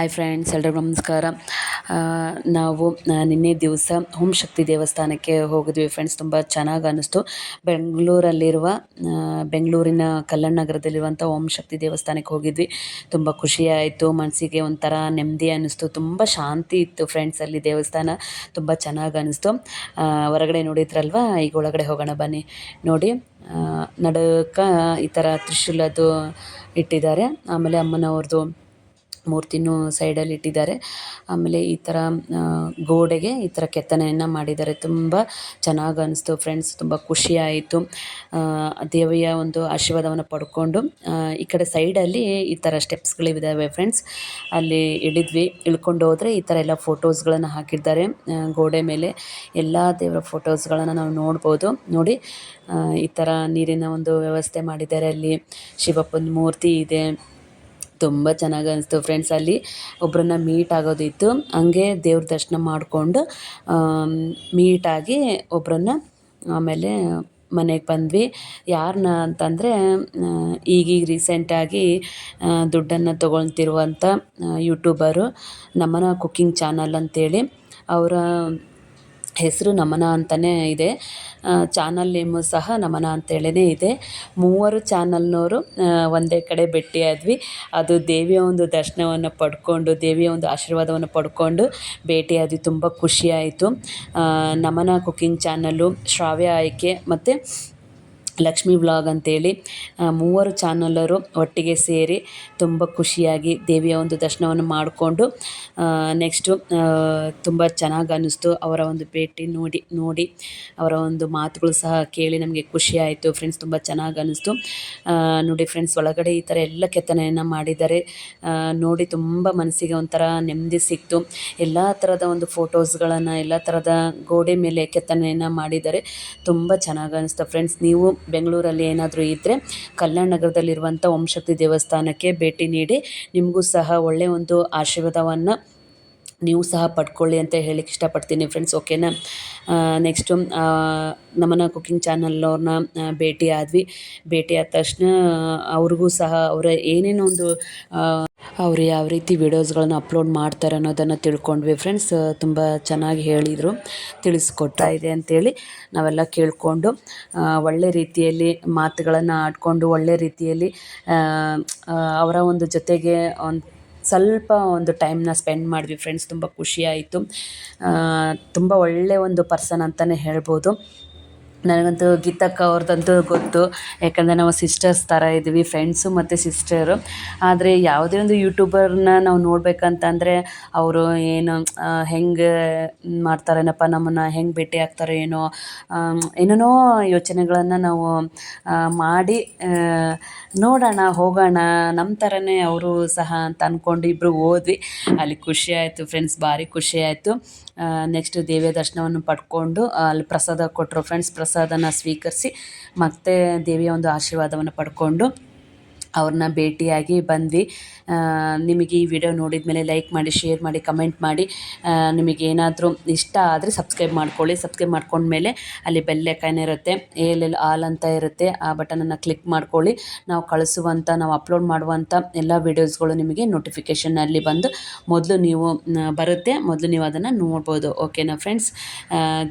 Hi friends ಎಲ್ರಿಗೂ ನಮಸ್ಕಾರ. ನಾವು ನಿನ್ನೆ ದಿವಸ ಓಂ ಶಕ್ತಿ ದೇವಸ್ಥಾನಕ್ಕೆ ಹೋಗಿದ್ವಿ ಫ್ರೆಂಡ್ಸ್ ತುಂಬ ಚೆನ್ನಾಗಿ ಅನ್ನಿಸ್ತು ಬೆಂಗಳೂರಲ್ಲಿರುವ ಬೆಂಗಳೂರಿನ ಕಲ್ಯಾಣ ನಗರದಲ್ಲಿರುವಂಥ ಓಂ ಶಕ್ತಿ ದೇವಸ್ಥಾನಕ್ಕೆ ಹೋಗಿದ್ವಿ. ತುಂಬ ಖುಷಿಯಾಯಿತು ಮನಸ್ಸಿಗೆ ಒಂಥರ ನೆಮ್ಮದಿ ಅನ್ನಿಸ್ತು ತುಂಬ ಶಾಂತಿ ಇತ್ತು ಫ್ರೆಂಡ್ಸ್ ಅಲ್ಲಿ ದೇವಸ್ಥಾನ. ತುಂಬ ಚೆನ್ನಾಗಿ ಅನ್ನಿಸ್ತು ಹೊರಗಡೆ ನೋಡಿದ್ರಲ್ವ? ಈಗ ಒಳಗಡೆ ಹೋಗೋಣ ಬನ್ನಿ. ನೋಡಿ ನಡುಕ ಈ ಥರ ತ್ರಿಶೂಲದ್ದು ಇಟ್ಟಿದ್ದಾರೆ. ಆಮೇಲೆ ಅಮ್ಮನವ್ರದ್ದು ಮೂರ್ತಿನೂ ಸೈಡಲ್ಲಿ ಇಟ್ಟಿದ್ದಾರೆ. ಆಮೇಲೆ ಈ ಥರ ಗೋಡೆಗೆ ಈ ಥರ ಕೆತ್ತನೆಯನ್ನು ಮಾಡಿದ್ದಾರೆ. ತುಂಬ ಚೆನ್ನಾಗಿ ಅನಿಸ್ತು ಫ್ರೆಂಡ್ಸ್, ತುಂಬ ಖುಷಿ ಆಯಿತು. ದೇವಿಯ ಒಂದು ಆಶೀರ್ವಾದವನ್ನು ಪಡ್ಕೊಂಡು ಈ ಕಡೆ ಸೈಡಲ್ಲಿ ಈ ಥರ ಸ್ಟೆಪ್ಸ್ಗಳಿದ್ದಾವೆ ಫ್ರೆಂಡ್ಸ್. ಅಲ್ಲಿ ಇಳಿದ್ವಿ, ಇಳ್ಕೊಂಡು ಹೋದರೆ ಈ ಥರ ಎಲ್ಲ ಫೋಟೋಸ್ಗಳನ್ನು ಹಾಕಿದ್ದಾರೆ. ಗೋಡೆ ಮೇಲೆ ಎಲ್ಲ ದೇವರ ಫೋಟೋಸ್ಗಳನ್ನು ನಾವು ನೋಡ್ಬೋದು. ನೋಡಿ ಈ ಥರ ನೀರಿನ ಒಂದು ವ್ಯವಸ್ಥೆ ಮಾಡಿದ್ದಾರೆ ಅಲ್ಲಿ. ಶಿವಪ್ಪನ ಮೂರ್ತಿ ಇದೆ. ತುಂಬ ಚೆನ್ನಾಗಿ ಅನಿಸ್ತು ಫ್ರೆಂಡ್ಸ್ ಅಲ್ಲಿ. ಒಬ್ಬರನ್ನ ಮೀಟ್ ಆಗೋದಿತ್ತು. ಹಂಗೆ ದೇವ್ರ ದರ್ಶನ ಮಾಡಿಕೊಂಡು ಮೀಟಾಗಿ ಒಬ್ಬರನ್ನ ಆಮೇಲೆ ಮನೆಗೆ ಬಂದ್ವಿ. ಯಾರನ್ನ ಅಂತಂದರೆ ಈಗೀಗ ರೀಸೆಂಟಾಗಿ ದುಡ್ಡನ್ನು ತೊಗೊಳ್ತಿರುವಂಥ ಯೂಟ್ಯೂಬರು ನಮ್ಮನ ಕುಕ್ಕಿಂಗ್ ಚಾನಲ್ ಅಂತೇಳಿ, ಅವರ ಹೆಸರು ನಮನ ಅಂತಲೇ ಇದೆ. ಚಾನಲ್ ನೇಮು ಸಹ ನಮನ ಅಂತೇಳಿನೇ ಇದೆ. ಮೂವರು ಚಾನಲ್ನವರು ಒಂದೇ ಕಡೆ ಭೇಟಿಯಾದ್ವಿ. ಅದು ದೇವಿಯ ಒಂದು ದರ್ಶನವನ್ನು ಪಡ್ಕೊಂಡು, ದೇವಿಯ ಒಂದು ಆಶೀರ್ವಾದವನ್ನು ಪಡ್ಕೊಂಡು ಭೇಟಿಯಾದ್ವಿ. ತುಂಬ ಖುಷಿಯಾಯಿತು ನಮನ ಕುಕ್ಕಿಂಗ್ ಚಾನಲ್ಲು ಶ್ರಾವ್ಯ ಆಯ್ಕೆ ಮತ್ತು ಲಕ್ಷ್ಮೀ ವ್ಲಾಗ್ ಅಂತೇಳಿ ಮೂವರು ಚಾನಲರು ಒಟ್ಟಿಗೆ ಸೇರಿ ತುಂಬ ಖುಷಿಯಾಗಿ ದೇವಿಯ ಒಂದು ದರ್ಶನವನ್ನು ಮಾಡಿಕೊಂಡು ನೆಕ್ಸ್ಟು ತುಂಬ ಚೆನ್ನಾಗಿ ಅನ್ನಿಸ್ತು. ಅವರ ಒಂದು ಭೇಟಿ ನೋಡಿ ನೋಡಿ ಅವರ ಒಂದು ಮಾತುಗಳು ಸಹ ಕೇಳಿ ನಮಗೆ ಖುಷಿ ಆಯಿತು. ಫ್ರೆಂಡ್ಸ್ ತುಂಬ ಚೆನ್ನಾಗಿ ಅನ್ನಿಸ್ತು. ನೋಡಿ ಫ್ರೆಂಡ್ಸ್ ಒಳಗಡೆ ಈ ಥರ ಎಲ್ಲ ಕೆತ್ತನೆಯನ್ನು ಮಾಡಿದ್ದಾರೆ. ನೋಡಿ ತುಂಬ ಮನಸ್ಸಿಗೆ ಒಂಥರ ನೆಮ್ಮದಿ ಸಿಕ್ತು. ಎಲ್ಲ ಥರದ ಒಂದು ಫೋಟೋಸ್ಗಳನ್ನು ಎಲ್ಲ ಥರದ ಗೋಡೆ ಮೇಲೆ ಕೆತ್ತನೆಯನ್ನು ಮಾಡಿದ್ದಾರೆ. ತುಂಬ ಚೆನ್ನಾಗಿ ಅನ್ನಿಸ್ತು. ಫ್ರೆಂಡ್ಸ್ ನೀವು ಬೆಂಗಳೂರಲ್ಲಿ ಏನಾದರೂ ಇದ್ದರೆ ಕಲ್ಯಾಣ ನಗರದಲ್ಲಿರುವಂಥ ಓಂಶಕ್ತಿ ದೇವಸ್ಥಾನಕ್ಕೆ ಭೇಟಿ ನೀಡಿ ನಿಮಗೂ ಸಹ ಒಳ್ಳೆಯ ಒಂದು ಆಶೀರ್ವಾದವನ್ನು ನೀವು ಸಹ ಪಡ್ಕೊಳ್ಳಿ ಅಂತ ಹೇಳಿಕ್ಕೆ ಇಷ್ಟಪಡ್ತೀನಿ ಫ್ರೆಂಡ್ಸ್ ಓಕೆನಾ ನೆಕ್ಸ್ಟು ನಮ್ಮನ್ನ ಕುಕ್ಕಿಂಗ್ ಚಾನಲ್ನವ್ರನ್ನ ಭೇಟಿ ಆದ್ವಿ ಭೇಟಿ ಆದ ತಕ್ಷಣ ಅವ್ರಿಗೂ ಸಹ ಅವರ ಏನೇನೊಂದು ಅವರು ಯಾವ ರೀತಿ ವಿಡಿಯೋಸ್ಗಳನ್ನು ಅಪ್ಲೋಡ್ ಮಾಡ್ತಾರೆ ಅನ್ನೋದನ್ನು ತಿಳ್ಕೊಂಡ್ವಿ. ಫ್ರೆಂಡ್ಸ್ ತುಂಬ ಚೆನ್ನಾಗಿ ಹೇಳಿದರು. ತಿಳಿಸ್ಕೊಡ್ತಾ ಇದೆ ಅಂಥೇಳಿ ನಾವೆಲ್ಲ ಕೇಳಿಕೊಂಡು ಒಳ್ಳೆ ರೀತಿಯಲ್ಲಿ ಮಾತುಗಳನ್ನು ಆಡಿಕೊಂಡು, ಒಳ್ಳೆ ರೀತಿಯಲ್ಲಿ ಅವರ ಒಂದು ಜೊತೆಗೆ ಒಂದು ಸ್ವಲ್ಪ ಒಂದು ಟೈಮ್ನ ಸ್ಪೆಂಡ್ ಮಾಡಿದ್ವಿ. ಫ್ರೆಂಡ್ಸ್ ತುಂಬ ಖುಷಿಯಾಯಿತು ತುಂಬ ಒಳ್ಳೆಯ ಒಂದು ಪರ್ಸನ್ ಅಂತಲೇ ಹೇಳ್ಬೋದು. ನನಗಂತೂ ಗೀತಕ್ಕ ಅವ್ರದ್ದಂತೂ ಗೊತ್ತು. ಯಾಕಂದರೆ ನಾವು ಸಿಸ್ಟರ್ಸ್ ಥರ ಇದ್ವಿ ಫ್ರೆಂಡ್ಸು ಮತ್ತು ಸಿಸ್ಟರು ಆದರೆ ಯಾವುದೇ ಒಂದು ಯೂಟ್ಯೂಬರ್ನ ನಾವು ನೋಡಬೇಕಂತಂದರೆ ಅವರು ಏನು ಹೆಂಗೆ ಮಾಡ್ತಾರೇನಪ್ಪ ನಮ್ಮನ್ನು ಹೆಂಗೆ ಭೇಟಿ ಆಗ್ತಾರೋ, ಏನೋ ಏನೇನೋ ಯೋಚನೆಗಳನ್ನು ನಾವು ಮಾಡಿ ನೋಡೋಣ, ಹೋಗೋಣ, ನಮ್ಮ ಥರನೇ ಅವರು ಸಹ ಅಂತ ಅಂದ್ಕೊಂಡು ಇಬ್ಬರು ಹೋದ್ವಿ. ಅಲ್ಲಿ ಖುಷಿ ಆಯಿತು ಫ್ರೆಂಡ್ಸ್ ಭಾರಿ ಖುಷಿ ಆಯಿತು. ನೆಕ್ಸ್ಟ್ ದೇವಿಯ ದರ್ಶನವನ್ನು ಪಡ್ಕೊಂಡು ಅಲ್ಲಿ ಪ್ರಸಾದ ಕೊಟ್ಟರು ಫ್ರೆಂಡ್ಸ್ ಪ್ರಸಾದನ ಸ್ವೀಕರಿಸಿ ಮತ್ತೆ ದೇವಿಯ ಒಂದು ಆಶೀರ್ವಾದವನ್ನು ಪಡ್ಕೊಂಡು ಅವ್ರನ್ನ ಭೇಟಿಯಾಗಿ ಬಂದ್ವಿ. ನಿಮಗೆ ಈ ವಿಡಿಯೋ ನೋಡಿದ ಮೇಲೆ ಲೈಕ್ ಮಾಡಿ, ಶೇರ್ ಮಾಡಿ, ಕಮೆಂಟ್ ಮಾಡಿ. ನಿಮಗೆ ಏನಾದರೂ ಇಷ್ಟ ಆದರೆ ಸಬ್ಸ್ಕ್ರೈಬ್ ಮಾಡ್ಕೊಳ್ಳಿ. ಸಬ್ಸ್ಕ್ರೈಬ್ ಮಾಡ್ಕೊಂಡ್ಮೇಲೆ ಅಲ್ಲಿ ಬೆಲ್ ಐಕಾನ್ ಇರುತ್ತೆ. ಏಲ್ ಆಲ್ ಅಂತ ಇರುತ್ತೆ. ಆ ಬಟನನ್ನು ಕ್ಲಿಕ್ ಮಾಡ್ಕೊಳ್ಳಿ. ನಾವು ಕಳಿಸುವಂಥ ನಾವು ಅಪ್ಲೋಡ್ ಮಾಡುವಂಥ ಎಲ್ಲ ವೀಡಿಯೋಸ್ಗಳು ನಿಮಗೆ ನೋಟಿಫಿಕೇಷನ್ನಲ್ಲಿ ಬಂದು ಮೊದಲು ನೀವು ಬರುತ್ತೆ. ಮೊದಲು ನೀವು ಅದನ್ನು ನೋಡ್ಬೋದು. ಓಕೆನಾ ಫ್ರೆಂಡ್ಸ್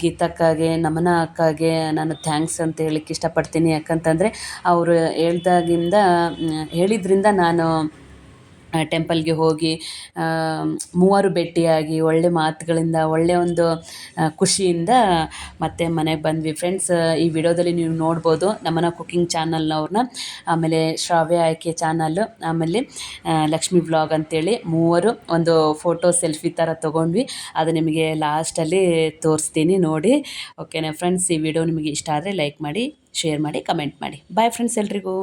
ಗೀತಕ್ಕಾಗೆ ನಮನ ಅಕ್ಕಾಗೆ ನಾನು ಥ್ಯಾಂಕ್ಸ್ ಅಂತ ಹೇಳಲಿಕ್ಕೆ ಇಷ್ಟಪಡ್ತೀನಿ. ಯಾಕಂತಂದರೆ ಅವರು ಹೇಳ್ದಾಗಿಂದ ಹೇಳಿದ್ರಿಂದ ನಾನು ಟೆಂಪಲ್ಗೆ ಹೋಗಿ ಮೂವರು ಭೇಟಿಯಾಗಿ ಒಳ್ಳೆ ಮಾತುಗಳಿಂದ ಒಳ್ಳೆಯ ಒಂದು ಖುಷಿಯಿಂದ ಮತ್ತೆ ಮನೆಗೆ ಬಂದ್ವಿ. ಫ್ರೆಂಡ್ಸ್ ಈ ವಿಡಿಯೋದಲ್ಲಿ ನೀವು ನೋಡ್ಬೋದು ನಮ್ಮನ ಕುಕ್ಕಿಂಗ್ ಚಾನಲ್ನವ್ರನ್ನ ಆಮೇಲೆ ಶ್ರಾವ್ಯ ಆಯ್ಕೆ ಚಾನಲ್ಲು ಆಮೇಲೆ ಲಕ್ಷ್ಮಿ ಬ್ಲಾಗ್ ಅಂತೇಳಿ ಮೂವರು ಒಂದು ಫೋಟೋ ಸೆಲ್ಫಿ ಥರ ತೊಗೊಂಡ್ವಿ. ಅದು ನಿಮಗೆ ಲಾಸ್ಟಲ್ಲಿ ತೋರಿಸ್ತೀನಿ ನೋಡಿ. ಓಕೆನಾ ಫ್ರೆಂಡ್ಸ್ ಈ ವಿಡಿಯೋ ನಿಮಗೆ ಇಷ್ಟ ಆದರೆ ಲೈಕ್ ಮಾಡಿ ಶೇರ್ ಮಾಡಿ ಕಮೆಂಟ್ ಮಾಡಿ. ಬಾಯ್ ಫ್ರೆಂಡ್ಸ್ ಎಲ್ರಿಗೂ.